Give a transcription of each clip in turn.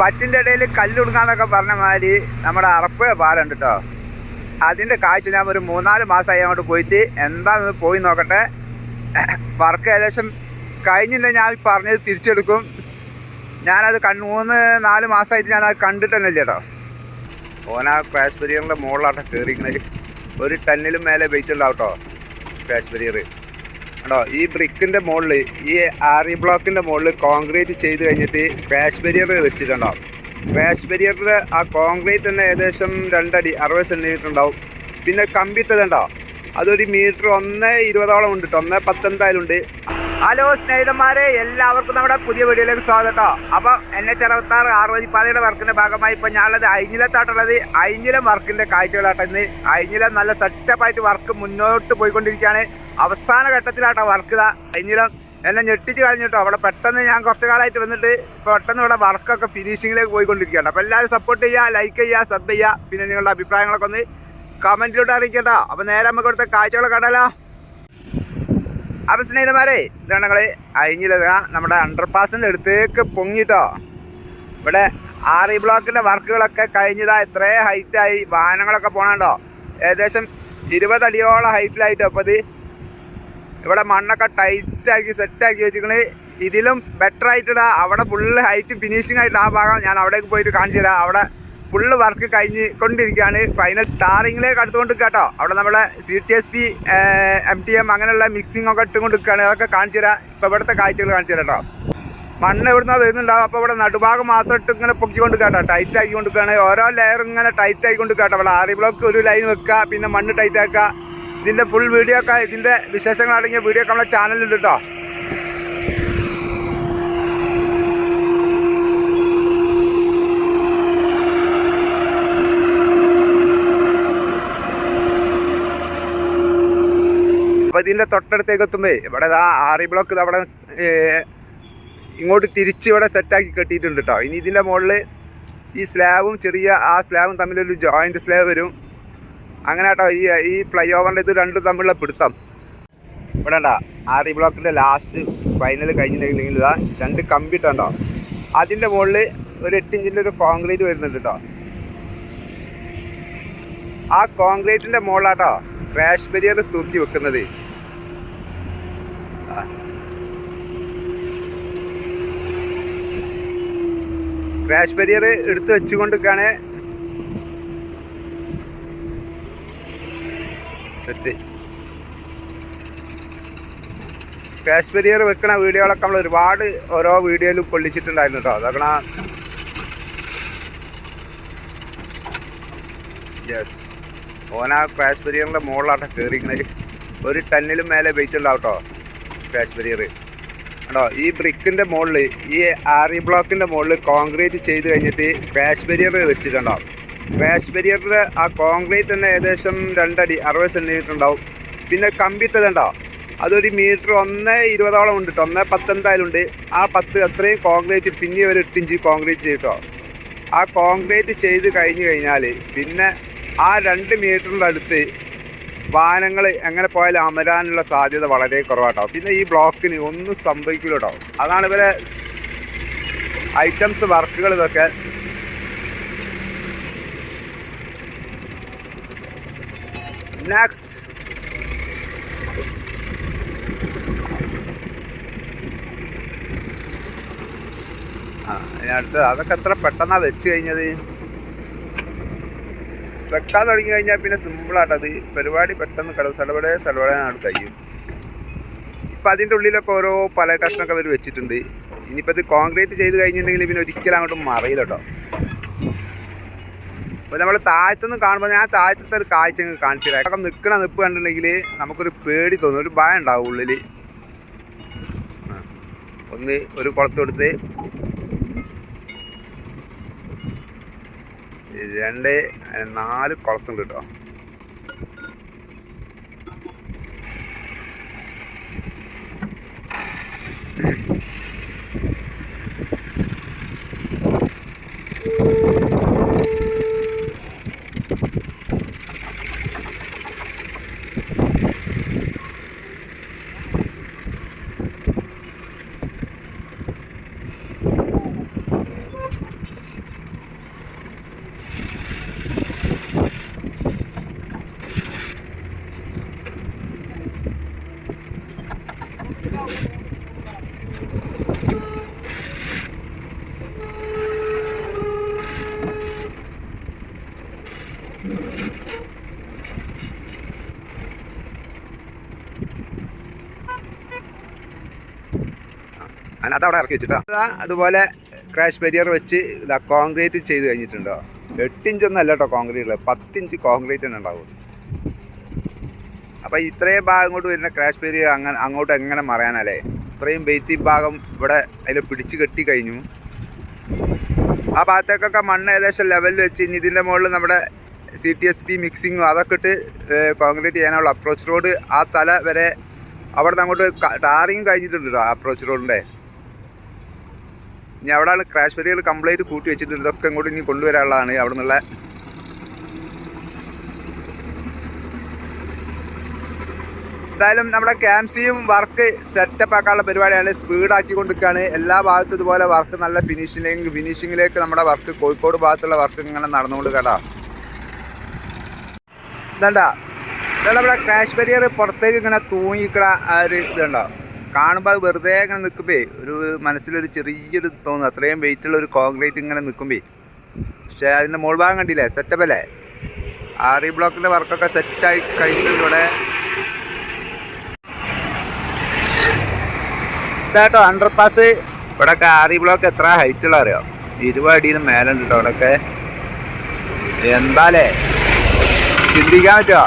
പറ്റിന്റെ ഇടയിൽ കല്ലുടുങ്ങാന്നൊക്കെ പറഞ്ഞ മാതിരി നമ്മുടെ അറപ്പുഴ പാലുണ്ട് കേട്ടോ അതിന്റെ കാഴ്ച ഞാൻ ഒരു മൂന്നാൽ മാസമായി അങ്ങോട്ട് പോയിട്ട് എന്താണെന്ന് പോയി നോക്കട്ടെ. വർക്ക് ഏകദേശം കഴിഞ്ഞില്ല ഞാൻ പറഞ്ഞത് തിരിച്ചെടുക്കും. ഞാനത് കണ്ട് മൂന്ന് നാല് മാസമായിട്ട് ഞാനത് കണ്ടിട്ട് തന്നെ ഇല്ല കേട്ടോ ഓനാ ക്രാഷ് ബരിയറിന്റെ മുകളിലാട്ടോ കയറിക്കുന്നത് ഒരു ടന്നിലും മേലെ വെയിറ്റ് ഉണ്ടാവും കേട്ടോ ക്രാഷ് കേട്ടോ ഈ ബ്രിക്കിന്റെ മുകളിൽ ഈ ആറി ബ്ലോക്കിന്റെ മുകളിൽ കോൺക്രീറ്റ് ചെയ്ത് കഴിഞ്ഞിട്ട് ക്രാഷ് ബരിയർ വെച്ചിട്ടുണ്ടാവും ക്രാഷ് ബരിയറിന്റെ ആ കോൺക്രീറ്റ് തന്നെ ഏകദേശം രണ്ടടി അറുപത് സെന്റിമീറ്റർ ഉണ്ടാവും. പിന്നെ കമ്പിട്ടതുണ്ടോ അതൊരു മീറ്റർ ഒന്ന് ഇരുപതോളം ഉണ്ട് കേട്ടോ ഒന്ന് പത്തെന്തായാലും ഉണ്ട്. ഹലോ സ്നേഹിതന്മാരെ എല്ലാവർക്കും നമ്മുടെ പുതിയ വീഡിയോയിലേക്ക് സ്വാഗതം കേട്ടോ അപ്പോൾ എൻ എച്ച് അറുപത്താറ് ആറുപതി പാതയുടെ വർക്കിന്റെ ഭാഗമായി ഇപ്പോൾ ഞാനുള്ളത് അയിഞ്ഞിലത്താട്ടുള്ളത് അയിഞ്ഞിലം വർക്കിന്റെ കാഴ്ചകളാട്ടോ ഇന്ന്. അയിഞ്ഞിലം നല്ല സെറ്റപ്പായിട്ട് വർക്ക് മുന്നോട്ട് പോയിക്കൊണ്ടിരിക്കുകയാണ്. അവസാന ഘട്ടത്തിലാട്ടോ വർക്ക് ഇതാ. അയിഞ്ഞിലം എന്നെ ഞെട്ടിച്ച് കഴിഞ്ഞു കേട്ടോ അവിടെ പെട്ടെന്ന് ഞാൻ കുറച്ച് കാലമായിട്ട് വന്നിട്ട് പെട്ടെന്ന് ഇവിടെ വർക്കൊക്കെ ഫിനിഷിങ്ങിലേക്ക് പോയിക്കൊണ്ടിരിക്കുകയാണ്. അപ്പോൾ എല്ലാവരും സപ്പോർട്ട് ചെയ്യുക ലൈക്ക് ചെയ്യുക സബ് ചെയ്യുക. പിന്നെ നിങ്ങളുടെ അഭിപ്രായങ്ങളൊക്കെ ഒന്ന് കമന്റിലോട്ട് അറിയിക്കട്ടോ അപ്പോൾ നേരെ നമുക്ക് ഇവിടുത്തെ കാഴ്ചകളൊക്കെ കണ്ടാലോ അപ്പം സ്നേഹിതന്മാരെ ഇതാണ് ഞങ്ങൾ അഴിഞ്ഞില്ല നമ്മുടെ അണ്ടർപാസിന്റെ അടുത്തേക്ക് പൊങ്ങിട്ടോ ഇവിടെ ആറി ബ്ലോക്കിന്റെ വർക്കുകളൊക്കെ കഴിഞ്ഞതാ. ഇത്രയും ഹൈറ്റായി വാഹനങ്ങളൊക്കെ പോകണുണ്ടോ ഏകദേശം ഇരുപതടിയോളം ഹൈറ്റിലായിട്ടോ അപ്പോൾ ഇത് ഇവിടെ മണ്ണൊക്കെ ടൈറ്റാക്കി സെറ്റാക്കി വെച്ചിരിക്കണ്. ഇതിലും ബെറ്റർ ആയിട്ടിടാ. അവിടെ ഫുള്ള് ഹൈറ്റ് ഫിനിഷിംഗ് ആയിട്ട് ആ ഭാഗം ഞാൻ അവിടേക്ക് പോയിട്ട് കാണിച്ചു തരാം. അവിടെ ഫുള്ള് വർക്ക് കഴിഞ്ഞ് കൊണ്ടിരിക്കുകയാണ്. ഫൈനൽ ടാറിങ്ങിലേക്ക് അടുത്തുകൊണ്ട് കേട്ടോ. അവിടെ നമ്മുടെ C T S P M T M അങ്ങനെയുള്ള മിക്സിംഗ് ഒക്കെ ഇട്ടുകൊണ്ട് നിൽക്കുകയാണ്. അതൊക്കെ കാണിച്ചു തരാം. ഇപ്പോൾ ഇവിടുത്തെ കാഴ്ചകൾ കാണിച്ചു തരാം കേട്ടോ. മണ്ണ് എവിടുന്നോ വരുന്നുണ്ടാവും അപ്പോൾ ഇവിടെ നടുഭാഗം മാത്രം ഇട്ട് ഇങ്ങനെ പൊക്കിക്കൊണ്ട് കേട്ടോ. ടൈറ്റ് ആക്കിക്കൊണ്ട് നിൽക്കുകയാണ്. ഓരോ ലെയർ ഇങ്ങനെ ടൈറ്റ് ആയിക്കൊണ്ട് കേട്ടോ. അവിടെ ആറി ബ്ലോക്ക് ഒരു ലൈൻ വെക്കുക. പിന്നെ മണ്ണ് ടൈറ്റ് ആക്കുക. ഇതിന്റെ ഫുൾ വീഡിയോ ഒക്കെ ഇതിന്റെ വിശേഷങ്ങൾ അടങ്ങിയ വീഡിയോ ഒക്കെ നമ്മുടെ ചാനലിലുണ്ട് കേട്ടോ അപ്പോൾ ഇതിന്റെ തൊട്ടടുത്തേക്ക് എത്തുമ്പോൾ ഇവിടെ ഇതാ ആറി ബ്ലോക്ക് അവിടെ ഇങ്ങോട്ട് തിരിച്ച് ഇവിടെ സെറ്റാക്കി കെട്ടിയിട്ടുണ്ട് കേട്ടോ ഇനി ഇതിന്റെ മുകളിൽ ഈ സ്ലാബും ചെറിയ ആ സ്ലാബും തമ്മിലൊരു ജോയിന്റ് സ്ലാബ് വരും. അങ്ങനെ കേട്ടോ ഈ ഈ ഫ്ലൈ ഓവറിന്റെ ഇത് രണ്ടും തമ്മിലുള്ള പിടുത്തം. ഇവിടെ ഉണ്ടാ ആറി ബ്ലോക്കിന്റെ ലാസ്റ്റ് ഫൈനൽ കഴിഞ്ഞിട്ടുണ്ടെങ്കിൽ ഇതാ രണ്ട് കമ്പിട്ടുണ്ടോ അതിന്റെ മുകളിൽ ഒരു എട്ട് ഇഞ്ചിന്റെ ഒരു കോൺക്രീറ്റ് വരുന്നുണ്ട് കേട്ടോ. ആ കോൺക്രീറ്റിന്റെ മുകളിലാട്ടോ ക്രാഷ് ബരിയർ തൂക്കി വെക്കുന്നത്. ക്രാഷ് ബരിയർ എടുത്തു വെച്ചുകൊണ്ടിരിക്കുകയാണ് സെറ്റ് ക്രാഷ് ബരിയർ വെക്കണ വീഡിയോകളൊക്കെ നമ്മൾ ഒരുപാട് ഓരോ വീഡിയോയിലും കൊള്ളിച്ചിട്ടുണ്ടായിരുന്നു കേട്ടോ. അതക്കണ യെസ് ഓന ക്രാഷ് ബരിയറിന്റെ മുകളിലാട്ടോ കയറിക്കണത് ഒരു ടണ്ണിലും മേലെ വെയിറ്റ് ഉണ്ടാവും കേട്ടോ ക്രാഷ് ബരിയർ കേട്ടോ ഈ ബ്രിക്കിന്റെ മുകളിൽ ഈ ആറി ബ്ലോക്കിന്റെ മുകളിൽ കോൺക്രീറ്റ് ചെയ്ത് കഴിഞ്ഞിട്ട് ക്രാഷ് ബരിയർ വെച്ചിട്ടുണ്ടാവും. ക്രാഷ് ബരിയറിന്റെ ആ കോൺക്രീറ്റ് തന്നെ ഏകദേശം രണ്ടടി അറുപത് സെന്റിമീറ്റർ ഉണ്ടാവും. പിന്നെ കമ്പിട്ടതുണ്ടോ അതൊരു മീറ്റർ ഒന്ന് ഇരുപതോളം ഉണ്ട് ഒന്ന് പത്ത് എന്തായാലും ഉണ്ട്. ആ പത്ത് അത്രയും കോൺക്രീറ്റ് പിന്നെ ഒരു എട്ടിഞ്ച് കോൺക്രീറ്റ് ചെയ്തിട്ടോ ആ കോൺക്രീറ്റ് ചെയ്ത് കഴിഞ്ഞ് കഴിഞ്ഞാൽ പിന്നെ ആ രണ്ട് മീറ്ററിന്റെ അടുത്ത് വാഹനങ്ങൾ എങ്ങനെ പോയാലും അമരാനുള്ള സാധ്യത വളരെ കുറവാട്ടോ. പിന്നെ ഈ ബ്ലോക്കിന് ഒന്നും സംഭവിക്കില്ല കേട്ടോ അതാണ് ഇവരെ ഐറ്റംസ് വർക്കുകൾ ഇതൊക്കെ നെക്സ്റ്റ് ആ അതൊക്കെ എത്ര പെട്ടെന്നാ വെച്ച് കഴിഞ്ഞത്? വെക്കാൻ തുടങ്ങി കഴിഞ്ഞാൽ പിന്നെ സിമ്പിളാട്ടത് പരിപാടി പെട്ടെന്ന് കട സ്ഥലപടെ സ്ഥലപടാനാണ് കഴിയും. ഇപ്പം അതിന്റെ ഉള്ളിലൊക്കെ ഓരോ പല കഷ്ണമൊക്കെ അവർ വെച്ചിട്ടുണ്ട്. ഇനിയിപ്പോൾ ഇത് കോൺക്രീറ്റ് ചെയ്ത് കഴിഞ്ഞിട്ടുണ്ടെങ്കിൽ പിന്നെ ഒരിക്കലും അങ്ങോട്ട് മറിയില്ല കേട്ടോ അപ്പോൾ നമ്മൾ താഴത്തുനിന്ന് കാണുമ്പോൾ ഞാൻ താഴത്തെ ഒരു കാഴ്ച കാണിച്ചു തരാം അതൊക്കെ നിൽക്കണ നിപ്പ് കണ്ടിട്ടുണ്ടെങ്കിൽ നമുക്കൊരു പേടി തോന്നും ഒരു ഭയം ഉണ്ടാവും ഉള്ളിൽ ഒന്ന് ഒരു കുളത്തെടുത്ത് രണ്ട് നാല് കുളത്തുണ്ട് കേട്ടോ അതവിടെ ഇറക്കി വെച്ചിട്ടോ. അതാ അതുപോലെ ക്രാഷ് ബരിയർ വെച്ച് ഇതാ കോൺക്രീറ്റ് ചെയ്ത് കഴിഞ്ഞിട്ടുണ്ടോ? എട്ട് ഇഞ്ചൊന്നും അല്ല കേട്ടോ കോൺക്രീറ്റ് പത്തിഞ്ച് കോൺക്രീറ്റ് തന്നെ ഉണ്ടാവും അപ്പോൾ ഇത്രയും ഭാഗം ഇങ്ങോട്ട് വരുന്ന ക്രാഷ് ബരിയർ അങ്ങനെ അങ്ങോട്ട് എങ്ങനെ മറയാനല്ലേ? ഇത്രയും വെയിറ്റ് ഭാഗം ഇവിടെ അതിൽ പിടിച്ച് കെട്ടി കഴിഞ്ഞു. ആ ഭാഗത്തേക്കൊക്കെ മണ്ണ് ഏകദേശം ലെവലിൽ വെച്ച് ഇനി ഇതിന്റെ മുകളിൽ നമ്മുടെ സി ടി എസ് പി മിക്സിങ്ങും അതൊക്കെ ഇട്ട് കോൺക്രീറ്റ് ചെയ്യാനുള്ള അപ്രോച്ച് റോഡ് ആ തല വരെ അവിടെ നിന്ന് അങ്ങോട്ട് ടാറിങ് കഴിഞ്ഞിട്ടുണ്ട് അപ്രോച്ച് റോഡിന്റെ ഇനി അവിടെ ആണ് ക്രാഷ് ബാരിയർ കംപ്ലീറ്റ് കൂട്ടി വെച്ചിട്ടുണ്ട് ഇതൊക്കെ ഇങ്ങോട്ട് ഇനി കൊണ്ടുവരാനുള്ളതാണ് അവിടെ നിന്നുള്ള എന്തായാലും നമ്മുടെ ക്യാംസിയും വർക്ക് സെറ്റപ്പ് ആക്കാനുള്ള പരിപാടിയാണ്. സ്പീഡാക്കി കൊണ്ടിരിക്കുകയാണ് എല്ലാ ഭാഗത്തും ഇതുപോലെ വർക്ക് നല്ല ഫിനിഷിലേക്ക് ഫിനിഷിങ്ങിലേക്ക് നമ്മുടെ വർക്ക് കോഴിക്കോട് ഭാഗത്തുള്ള വർക്ക് ഇങ്ങനെ നടന്നുകൊണ്ട് കേട്ടോ. ഇതണ്ട. ഇതാണ് നമ്മുടെ ക്രാഷ് ബരിയർ പുറത്തേക്ക് ഇങ്ങനെ തൂങ്ങിക്കട ആ ഒരു ഇതുണ്ടോ? കാണുമ്പോൾ അത് വെറുതെ ഇങ്ങനെ നിൽക്കുമ്പേ ഒരു മനസ്സിലൊരു ചെറിയൊരു തോന്നുന്നു. അത്രയും വെയിറ്റുള്ള ഒരു കോൺക്രീറ്റ് ഇങ്ങനെ നിൽക്കുമ്പേ പക്ഷേ അതിന്റെ മുകൾ ഭാഗം കണ്ടില്ലേ? സെറ്റപ്പ് അല്ലേ? ആർ ഇ ബ്ലോക്കിന്റെ വർക്കൊക്കെ സെറ്റായി കഴിഞ്ഞിട്ടുണ്ട് ഇവിടെ. ഇതാട്ടോ അണ്ടർ പാസ് ഇവിടെയൊക്കെ ആറി ബ്ലോക്ക് എത്ര ഹൈറ്റ് ഉള്ള അറിയോ? ഇരുപത് അടിയിൽ മേലുണ്ട് കേട്ടോ അവിടെയൊക്കെ എന്താലേ? ചിന്തിക്കാൻ പറ്റുമോ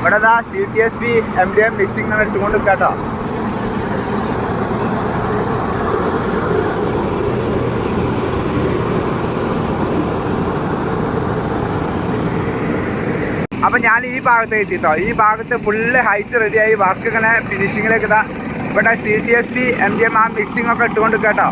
ഇവിടെ ദാ C T S P M D M mixing ഇട്ടുകൊണ്ട് കേട്ടോ അപ്പൊ ഞാൻ ഈ ഭാഗത്ത് എത്തിട്ടോ. ഈ ഭാഗത്ത് ഫുള്ള് ഹൈറ്റ് റെഡിയായി വർക്ക് ഇങ്ങനെ ഫിനിഷിങ്ങിലേക്ക് ഇതാ. ഇവിടെ C T S P M D M ആ മിക്സിംഗ് ഒക്കെ ഇട്ടുകൊണ്ട് കേട്ടോ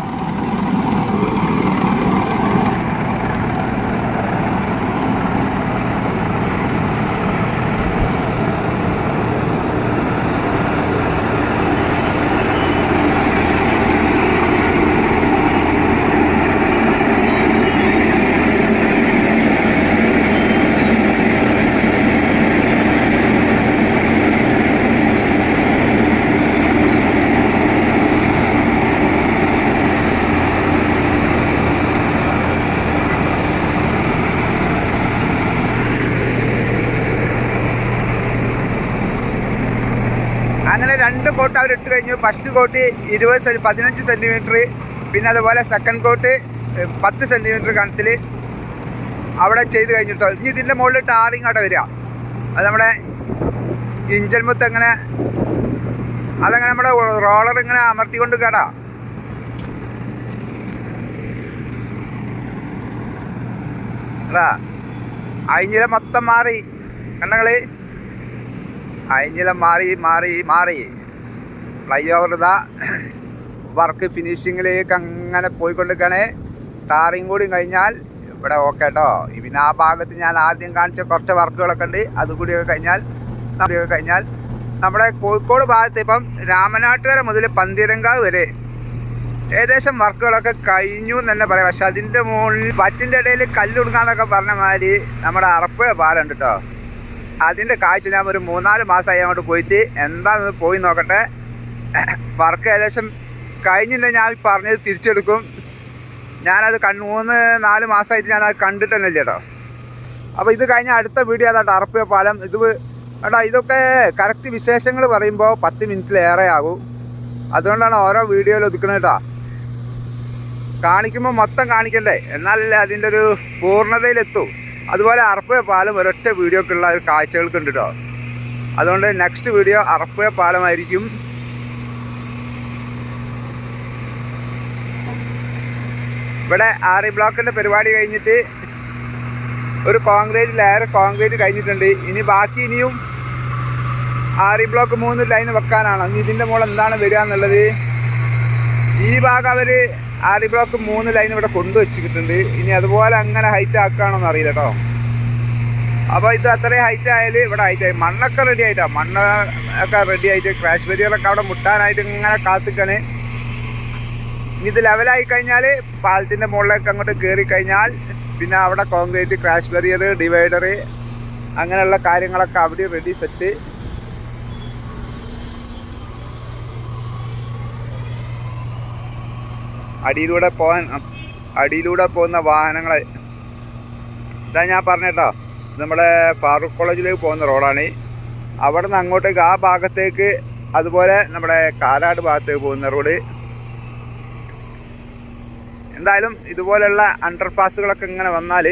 അങ്ങനെ രണ്ട് കോട്ട് അവരിട്ട് കഴിഞ്ഞു. ഫസ്റ്റ് കോട്ട് ഇരുപത് സെൻ പതിനഞ്ച് സെന്റിമീറ്റർ പിന്നെ അതുപോലെ സെക്കൻഡ് കോട്ട് പത്ത് സെന്റിമീറ്റർ കണത്തിൽ അവിടെ ചെയ്ത് കഴിഞ്ഞിട്ടോ. ഇനി ഇതിന്റെ മുകളിൽ ടാറിങ് അവിടെ വരിക. അത് നമ്മുടെ ഇഞ്ചൻ മുത്ത് അങ്ങനെ അതങ്ങനെ നമ്മുടെ റോളർ ഇങ്ങനെ അമർത്തിക്കൊണ്ട് കേടാ. അതാ അയിഞ്ഞില മൊത്തം മാറി. കണ്ണങ്ങൾ അയിഞ്ഞില മാറി മാറി മാറി. ഫ്ലൈ ഓവർ ഇതാ. വർക്ക് ഫിനിഷിങ്ങിലേക്ക് അങ്ങനെ പോയിക്കൊണ്ടിരിക്കണേ ടാറിങ് കൂടി കഴിഞ്ഞാൽ ഇവിടെ ഓക്കെ കേട്ടോ പിന്നെ ആ ഭാഗത്ത് ഞാൻ ആദ്യം കാണിച്ച കുറച്ച് വർക്കുകളൊക്കെ ഉണ്ട്. അതുകൂടിയൊക്കെ കഴിഞ്ഞാൽ കൂടിയൊക്കെ കഴിഞ്ഞാൽ നമ്മുടെ കോഴിക്കോട് ഭാഗത്ത് ഇപ്പം രാമനാട്ടുകര മുതൽ പന്തിരങ്കാവ് വരെ ഏകദേശം വർക്കുകളൊക്കെ കഴിഞ്ഞു എന്ന് തന്നെ പറയാം. പക്ഷെ അതിന്റെ മുകളിൽ പറ്റിന്റെ ഇടയിൽ കല്ലുടുങ്ങാന്നൊക്കെ പറഞ്ഞ മാതിരി നമ്മുടെ അറപ്പുഴ പാലുണ്ട് കേട്ടോ അതിന്റെ കാഴ്ച ഞാൻ ഒരു മൂന്നാൽ മാസമായി അങ്ങോട്ട് പോയിട്ട് എന്താണെന്ന് പോയി നോക്കട്ടെ. വർക്ക് ഏകദേശം കഴിഞ്ഞില്ല ഞാൻ പറഞ്ഞത് തിരിച്ചെടുക്കും. ഞാനത് കണ്ട് മൂന്ന് നാല് മാസമായിട്ട് ഞാനത് കണ്ടിട്ട് തന്നെ ഇല്ല കേട്ടോ. അപ്പോൾ ഇത് കഴിഞ്ഞ അടുത്ത വീഡിയോ അതാ അറപ്പുഴ പാലം. ഇത് കേട്ടോ ഇതൊക്കെ കറക്റ്റ് വിശേഷങ്ങൾ പറയുമ്പോൾ പത്ത് മിനിറ്റിലേറെ ആകും. അതുകൊണ്ടാണ് ഓരോ വീഡിയോയിൽ ഒതുക്കുന്നത് കേട്ടോ. കാണിക്കുമ്പോൾ മൊത്തം കാണിക്കണ്ടേ? എന്നാലല്ലേ അതിന്റെ ഒരു പൂർണതയിലെത്തൂ. അതുപോലെ അറപ്പുഴ പാലം ഒരൊറ്റ വീഡിയോക്കുള്ള ഒരു കാഴ്ചകൾക്ക് ഉണ്ട് കേട്ടോ. അതുകൊണ്ട് നെക്സ്റ്റ് വീഡിയോ അറപ്പുഴ പാലമായിരിക്കും. ഇവിടെ ആറി ബ്ലോക്കിന്റെ പരിപാടി കഴിഞ്ഞിട്ട് ഒരു കോൺക്രീറ്റ് ലെയർ കോൺക്രീറ്റ് കഴിഞ്ഞിട്ടുണ്ട്. ഇനി ബാക്കി ഇനിയും ആറി ബ്ലോക്ക് മൂന്ന് ലൈൻ വെക്കാനാണ്. ഇനി ഇതിന്റെ മുകളിൽ എന്താണ് വരിക എന്നുള്ളത്? ഈ ഭാഗം അവർ ആറി ബ്ലോക്ക് മൂന്ന് ലൈൻ ഇവിടെ കൊണ്ടുവച്ചിട്ടുണ്ട്. ഇനി അതുപോലെ അങ്ങനെ ഹൈറ്റ് ആക്കുകയാണെന്ന് അറിയില്ല കേട്ടോ. അപ്പോൾ ഇത് അത്രയും ഹൈറ്റ് ആയാൽ ഇവിടെ ഹൈറ്റ് ആയി. മണ്ണൊക്കെ റെഡി ആയിട്ടാണ് മണ്ണ് ഒക്കെ റെഡി ആയിട്ട് ക്രാഷ് ബരിയറൊക്കെ അവിടെ മുട്ടാനായിട്ട് ഇങ്ങനെ കാത്തിക്കാണ്. ഇത് ലെവലായി കഴിഞ്ഞാൽ പാലത്തിന്റെ മുകളിലേക്ക് അങ്ങോട്ട് കയറി കഴിഞ്ഞാൽ പിന്നെ അവിടെ കോൺക്രീറ്റ് ക്രാഷ് ബെറിയർ ഡിവൈഡർ അങ്ങനെയുള്ള കാര്യങ്ങളൊക്കെ അവിടെ റെഡി സെറ്റ് അടിയിലൂടെ പോകാൻ അടിയിലൂടെ പോകുന്ന വാഹനങ്ങൾ ഇതാ ഞാൻ പറഞ്ഞേട്ടോ. നമ്മുടെ ഫാറൂഖ് കോളേജിലേക്ക് പോകുന്ന റോഡാണ്. അവിടെ നിന്ന് അങ്ങോട്ടേക്ക് ആ ഭാഗത്തേക്ക് അതുപോലെ നമ്മുടെ കാലാട് ഭാഗത്തേക്ക് പോകുന്ന റോഡ്. എന്തായാലും ഇതുപോലെയുള്ള അണ്ടർപാസുകളൊക്കെ ഇങ്ങനെ വന്നാൽ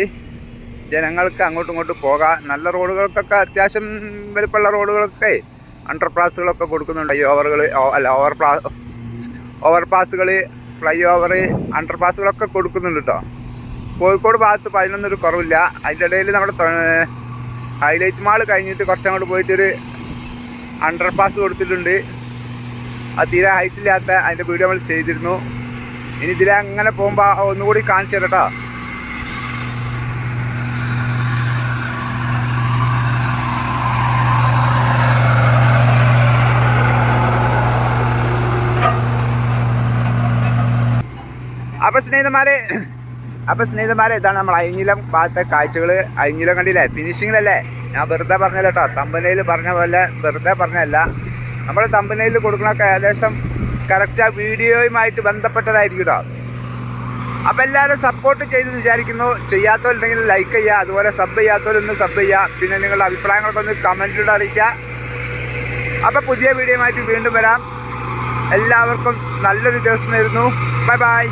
ജനങ്ങൾക്ക് അങ്ങോട്ടും ഇങ്ങോട്ടും പോകാം. നല്ല റോഡുകൾക്കൊക്കെ അത്യാവശ്യം വലുപ്പമുള്ള റോഡുകളൊക്കെ അണ്ടർപാസുകളൊക്കെ കൊടുക്കുന്നുണ്ട്. ഈ ഓവറുകൾ അല്ല ഓവർ പാ ഓവർ പാസുകൾ ഫ്ലൈ ഓവർ അണ്ടർപാസുകളൊക്കെ കൊടുക്കുന്നുണ്ട് കേട്ടോ കോഴിക്കോട് ഭാഗത്ത് പതിനൊന്നൊരു കുറവില്ല. അതിന്റെ ഇടയിൽ നമ്മുടെ ഹൈലൈറ്റ് മാൾ കഴിഞ്ഞിട്ട് കുറച്ചങ്ങോട്ട് പോയിട്ടൊരു അണ്ടർപാസ് കൊടുത്തിട്ടുണ്ട്. അത് തീരെ ഹൈറ്റ് ഇല്ലാത്ത അതിന്റെ വീഡിയോ നമ്മൾ ചെയ്തിരുന്നു. ഇനി ഇതിലെ അങ്ങനെ പോകുമ്പോൾ ഒന്നുകൂടി കാണിച്ചു തരട്ടാ. അപ്പൊ സ്നേഹിതന്മാരെ അപ്പൊ സ്നേഹിതന്മാരെ ഇതാണ് നമ്മൾ അഴിഞ്ഞിലം ഭാഗത്തെ കാഴ്ചകൾ അഴിഞ്ഞിലം കണ്ടില്ലേ? ഫിനിഷിങ്ങിലല്ലേ ഞാൻ വെറുതെ പറഞ്ഞല്ലോ കേട്ടോ. തമ്പനയിൽ പറഞ്ഞ പോലെ വെറുതെ പറഞ്ഞല്ല നമ്മൾ തമ്പനയിൽ കൊടുക്കണൊക്കെ ഏകദേശം കറക്റ്റ് ആ വീഡിയോയുമായിട്ട് ബന്ധപ്പെട്ടതായിരിക്കും അപ്പം എല്ലാവരും സപ്പോർട്ട് ചെയ്ത് വിചാരിക്കുന്നു. ചെയ്യാത്തവരുണ്ടെങ്കിൽ ലൈക്ക് ചെയ്യുക അതുപോലെ സബ് ചെയ്യാത്തവരൊന്ന് സബ് ചെയ്യുക. പിന്നെ നിങ്ങളുടെ അഭിപ്രായങ്ങളൊക്കെ ഒന്ന് കമന്റിലൂടെ അറിയിക്കുക. അപ്പം പുതിയ വീഡിയോയുമായിട്ട് വീണ്ടും വരാം. എല്ലാവർക്കും നല്ലൊരു ദിവസം നേരുന്നു. Bye bye